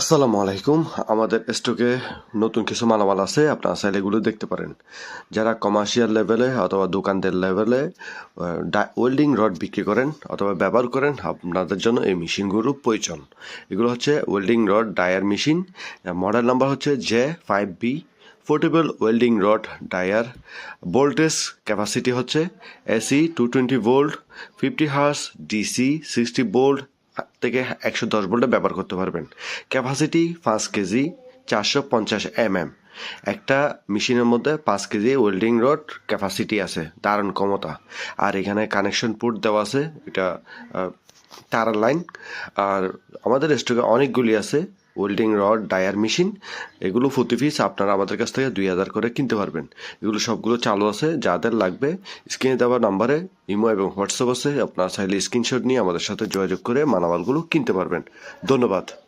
আসসালামু আলাইকুম। আমাদের স্টকে নতুন কিছু মালামাল আছে, আপনারা চাইলে এগুলো দেখতে পারেন। যারা কমার্শিয়াল লেভেলে অথবা দোকানদের লেভেলে ওয়েল্ডিং রড বিক্রি করেন অথবা ব্যবহার করেন, আপনাদের জন্য এই মেশিনগুলো প্রয়োজন। এগুলো হচ্ছে welding rod dryer machine model number হচ্ছে J five B portable welding rod dryer voltage capacity হচ্ছে AC two twenty volt fifty hertz DC sixty volt থেকে একশো দশ ভোল্টে ব্যবহার করতে পারবেন। ক্যাপাসিটি পাঁচ কেজি, চারশো পঞ্চাশ এম এম একটা মেশিনের মধ্যে পাঁচ কেজি ওয়েল্ডিং রড ক্যাপাসিটি আছে দারুণ ক্ষমতা। আর এখানে কানেকশন পোর্ট দেওয়া আছে, এটা তার লাইন আর আমাদের স্টকে অনেকগুলি আছে ওয়েল্ডিং রড ডায়ার মেশিন এগুলো প্রতি পিস আপনারা আমাদের কাছ থেকে দুই হাজার করে কিনতে পারবেন। এগুলো সবগুলো চালু আছে, যাদের লাগবে স্ক্রিনে দেওয়া নাম্বারে ইমো এবং হোয়াটসঅ্যাপ আছে, আপনারা চাইলে স্ক্রিনশট নিয়ে আমাদের সাথে যোগাযোগ করে মালামালগুলো কিনতে পারবেন। ধন্যবাদ।